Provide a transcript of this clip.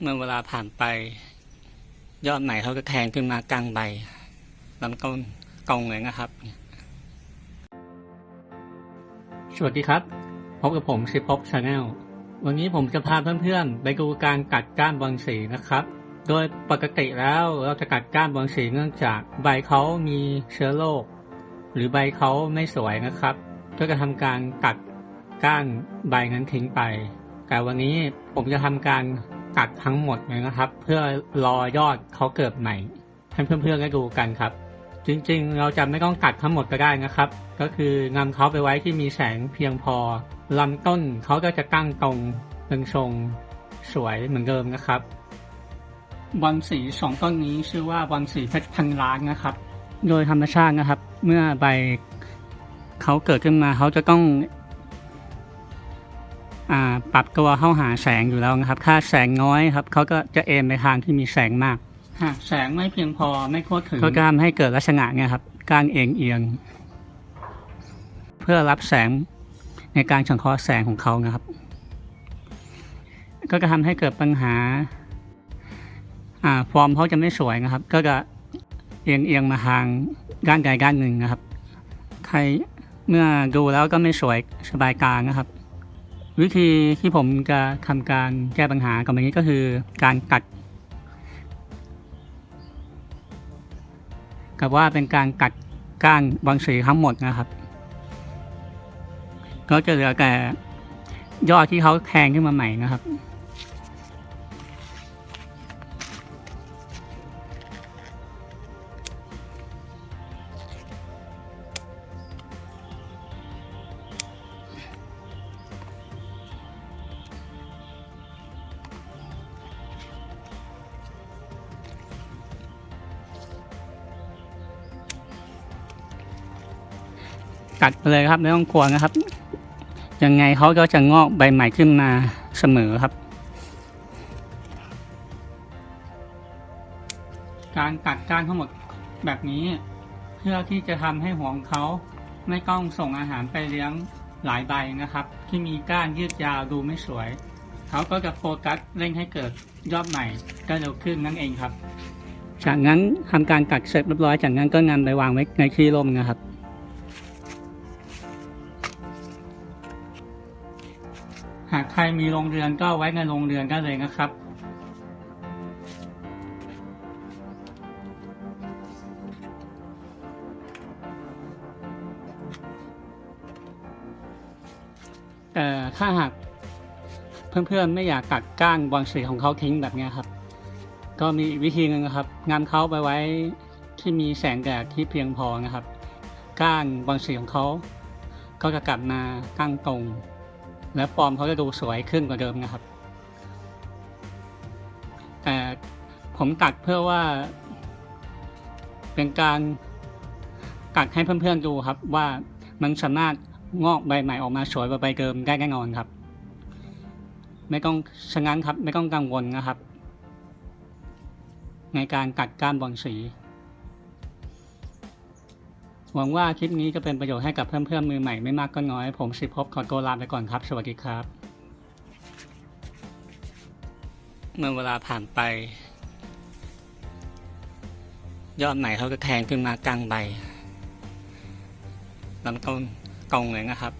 เมื่อเวลาผ่านไป ยอดใหม่เขาก็แทงขึ้นมากลางใบลำต้นกองเลยนะครับ สวัสดีครับ พบกับผมชิปป๊อปชาแนลวันนี้ผมจะพาเพื่อนๆ ไปดูการกัดก้านบอลสีนะครับ โดยปกติแล้วเราจะกัดก้านบอลสีเนื่องจากใบเขามีเชื้อโรคหรือใบเขาไม่สวยนะครับ ก็จะทำการกัดก้านใบนั้นทิ้งไป แต่วันนี้ผมจะทำการ กัดทั้งหมดเลยนะครับ เพื่อรอยอดเขาเกิดใหม่ ให้เพื่อนๆได้ดูกันครับ จริงๆ เราจะไม่ต้องกัดทั้งหมดก็ได้นะครับ ก็คือนำเขาไปไว้ที่มีแสงเพียงพอลำต้นเขาก็จะตั้งตรงเป็นทรงสวยเหมือนเดิมนะครับ บอลสีสองต้นนี้ชื่อว่าบอลสีเพชรพันล้านนะครับ โดยธรรมชาตินะครับ เมื่อใบเขาเกิดขึ้นมาเขาจะต้อง ปรับตัวเข้าหาแสงอยู่แล้วนะครับ ถ้าแสงน้อยครับเขาก็จะเอ็นไปทางที่มีแสงมากหากแสงไม่เพียงพอไม่ทั่วถึงก็จะทำให้เกิดลักษณะเนี่ยครับการเอียงเอียง เพื่อรับแสงในการสังเคราะห์แสงของเขานะครับ ก็จะทำให้เกิดปัญหาอ่าฟอร์มเขาจะไม่สวยนะครับ ก็จะเอียงเอียงมาทางด้านใดด้านหนึ่งนะครับ ใครเมื่อดูแล้วก็ไม่สวยสบายกลางนะครับ วิธีที่ผมจะทำการแก้ปัญหากับมันนี้ก็คือการกัด กับว่าเป็นการกัดก้านบางสีทั้งหมดนะครับ ก็จะเหลือแต่ยอดที่เขาแทงขึ้นมาใหม่นะครับ กัดไปเลยครับไม่ต้องกลัวนะครับ ยังไงเขาก็จะงอกใบใหม่ขึ้นมาเสมอครับ การกัดก้านทั้งหมดแบบนี้ เพื่อที่จะทำให้หัวของเขาไม่ต้องส่งอาหารไปเลี้ยงหลายใบนะครับ ที่มีก้านยืดยาวดูไม่สวย เขาก็จะโฟกัสเร่งให้เกิดยอดใหม่ได้เร็วขึ้นนั่นเองครับ จากนั้นทำการกัดเสร็จเรียบร้อยจากนั้นก็นำไปวางไว้ในที่ร่มนะครับากใครมีโรงเรือนก็ไว้ในโรงเรือนได้เลยนะครับ แต่ถ้าหากเพื่อนๆไม่อยากกัดก้านบอลสีของเขาทิ้งแบบนี้ครับ ก็มีอีกวิธีหนึงนะครับงานเขาไปไว้ที่มีแสงแดดที่เพียงพอนะครับ ก้านบอลสีของเขาก็จะกลับมาตั้งตรง และฟอร์มเขาจะดูสวยขึ้นกว่าเดิมนะครับ แต่ผมตัดเพื่อว่า เป็นการตัดให้เพื่อนๆดูครับว่ามันสามารถงอกใบใหม่ออกมาสวยกว่าใบเดิมได้แน่นอนครับ ไม่ต้องฉะนั้นครับ ไม่ต้องกังวลนะครับ ในการกัดก้านบอลสี หวังว่าคลิปนี้จะเป็นประโยชน์ให้กับเพื่อนๆมือใหม่ไม่มากก็น้อย ผมสิพบขอตัวลาไปก่อนครับ สวัสดีครับ เมื่อเวลาผ่านไป ยอดใหม่เขาก็แทงขึ้นมากลางใบลำต้นกองเลยนะครับ